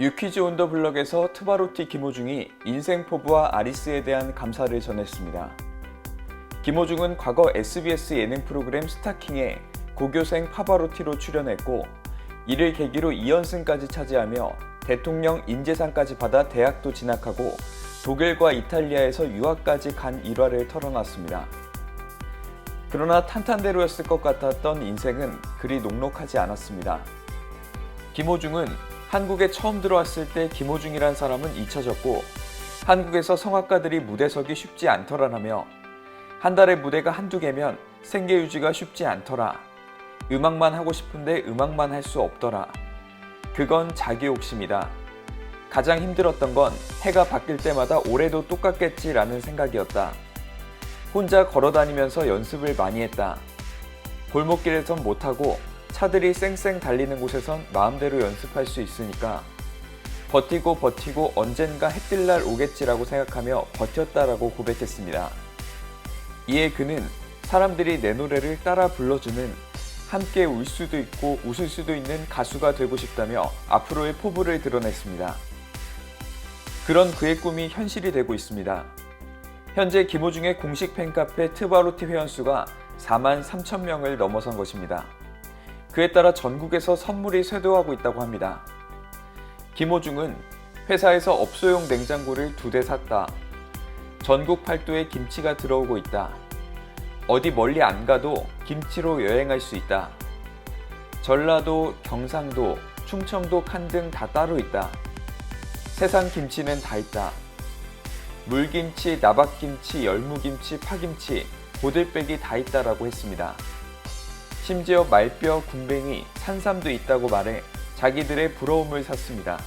유퀴즈 온 더 블럭에서 트바로티 김호중이 인생 포부와 아리스에 대한 감사를 전했습니다. 김호중은 과거 SBS 예능 프로그램 스타킹에 고교생 파바로티로 출연했고 이를 계기로 2연승까지 차지하며 대통령 인재상까지 받아 대학도 진학하고 독일과 이탈리아에서 유학까지 간 일화를 털어놨습니다. 그러나 탄탄대로였을 것 같았던 인생은 그리 녹록하지 않았습니다. 김호중은 한국에 처음 들어왔을 때 김호중이란 사람은 잊혀졌고 한국에서 성악가들이 무대석이 쉽지 않더라라며 한 달에 무대가 한두 개면 생계 유지가 쉽지 않더라. 음악만 하고 싶은데 음악만 할 수 없더라. 그건 자기 욕심이다. 가장 힘들었던 건 해가 바뀔 때마다 올해도 똑같겠지라는 생각이었다. 혼자 걸어 다니면서 연습을 많이 했다. 골목길에선 못하고 차들이 쌩쌩 달리는 곳에선 마음대로 연습할 수 있으니까 버티고 버티고 언젠가 햇빛 날 오겠지라고 생각하며 버텼다라고 고백했습니다. 이에 그는 사람들이 내 노래를 따라 불러주는 함께 울 수도 있고 웃을 수도 있는 가수가 되고 싶다며 앞으로의 포부를 드러냈습니다. 그런 그의 꿈이 현실이 되고 있습니다. 현재 김호중의 공식 팬카페 트바로티 회원수가 4만 3천 명을 넘어선 것입니다. 그에 따라 전국에서 선물이 쇄도하고 있다고 합니다. 김호중은 회사에서 업소용 냉장고를 두 대 샀다. 전국 팔도에 김치가 들어오고 있다. 어디 멀리 안 가도 김치로 여행할 수 있다. 전라도, 경상도, 충청도 칸 등 다 따로 있다. 세상 김치는 다 있다. 물김치, 나박김치, 열무김치, 파김치, 고들빼기 다 있다라고 했습니다. 심지어 말뼈, 군뱅이, 산삼도 있다고 말해 자기들의 부러움을 샀습니다.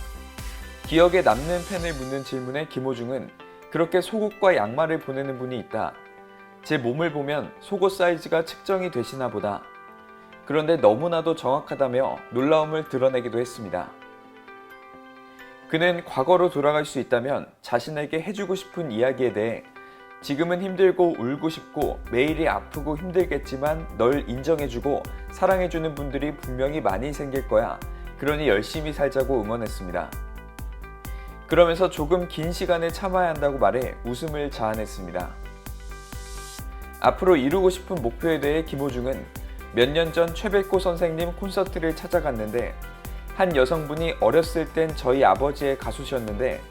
기억에 남는 팬을 묻는 질문에 김호중은 그렇게 속옷과 양말을 보내는 분이 있다. 제 몸을 보면 속옷 사이즈가 측정이 되시나 보다. 그런데 너무나도 정확하다며 놀라움을 드러내기도 했습니다. 그는 과거로 돌아갈 수 있다면 자신에게 해주고 싶은 이야기에 대해 지금은 힘들고 울고 싶고 매일이 아프고 힘들겠지만 널 인정해주고 사랑해주는 분들이 분명히 많이 생길 거야. 그러니 열심히 살자고 응원했습니다. 그러면서 조금 긴 시간을 참아야 한다고 말해 웃음을 자아냈습니다. 앞으로 이루고 싶은 목표에 대해 김호중은 몇 년 전 최백호 선생님 콘서트를 찾아갔는데 한 여성분이 어렸을 땐 저희 아버지의 가수셨는데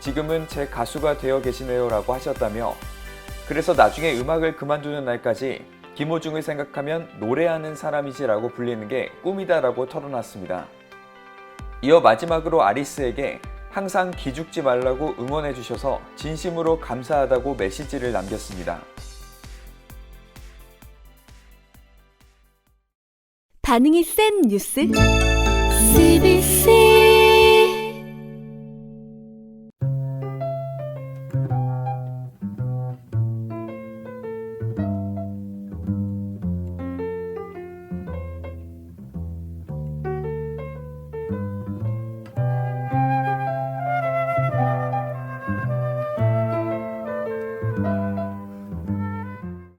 지금은 제 가수가 되어 계시네요 라고 하셨다며 그래서 나중에 음악을 그만두는 날까지 김호중을 생각하면 노래하는 사람이지라고 불리는 게 꿈이다라고 털어놨습니다. 이어 마지막으로 아리스에게 항상 기죽지 말라고 응원해 주셔서 진심으로 감사하다고 메시지를 남겼습니다. 반응이 센 뉴스? CBC